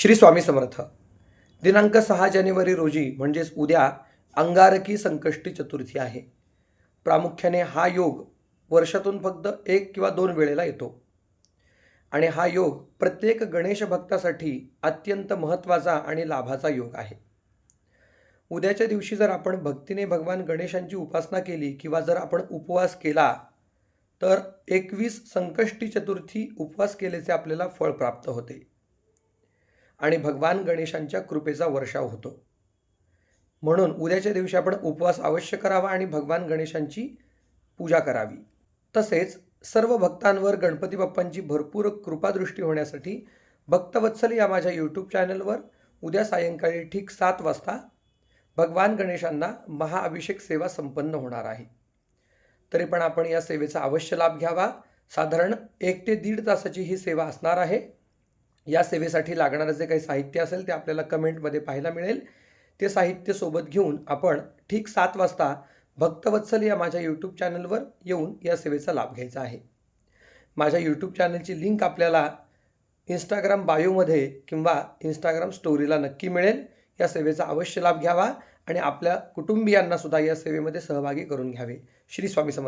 श्री स्वामी समर्थ. दिनांक सहा जानेवारी रोजी म्हणजेच उद्या अंगारकी संकष्टी चतुर्थी आहे. प्रामुख्याने हा योग वर्षातून फक्त एक किंवा दोन वेळेला येतो. आणि हा योग प्रत्येक गणेश भक्तासाठी अत्यंत महत्त्वाचा आणि लाभाचा योग आहे. उद्याच्या दिवशी जर आपण भक्तीने भगवान गणेशांची उपासना केली किंवा जर आपण उपवास केला तर एकवीस संकष्टी चतुर्थी उपवास केल्याचे आपल्याला फळ प्राप्त होते. आणि भगवान गणेशांच्या कृपेचा वर्षाव होतो. म्हणून उद्याच्या दिवशी आपण उपवास अवश्य करावा आणि भगवान गणेशांची पूजा करावी. तसेच सर्व भक्तांवर गणपती बाप्पांची भरपूर कृपादृष्टी होण्यासाठी भक्तवत्सल या माझ्या यूट्यूब चॅनलवर उद्या सायंकाळी ठीक सात वाजता भगवान गणेशांना महाअभिषेक सेवा संपन्न होणार आहे. तरी पण आपण या सेवेचा अवश्य लाभ घ्यावा. साधारण एक ते दीड तासाची ही सेवा असणार आहे. या सेवेसाठी लागणारं जे काही साहित्य असेल ते आपल्याला कमेंटमध्ये पाहायला मिळेल. ते साहित्य सोबत घेऊन आपण ठीक सात वाजता भक्तवत्सल या माझ्या यूट्यूब चॅनलवर येऊन या सेवेचा लाभ घ्यायचा आहे. माझ्या यूट्यूब चॅनलची लिंक आपल्याला इंस्टाग्राम बायोमध्ये किंवा इंस्टाग्राम स्टोरीला नक्की मिळेल. या सेवेचा अवश्य लाभ घ्यावा आणि आपल्या कुटुंबियांनासुद्धा या सेवेमध्ये सहभागी करून घ्यावे. श्री स्वामी समर्थ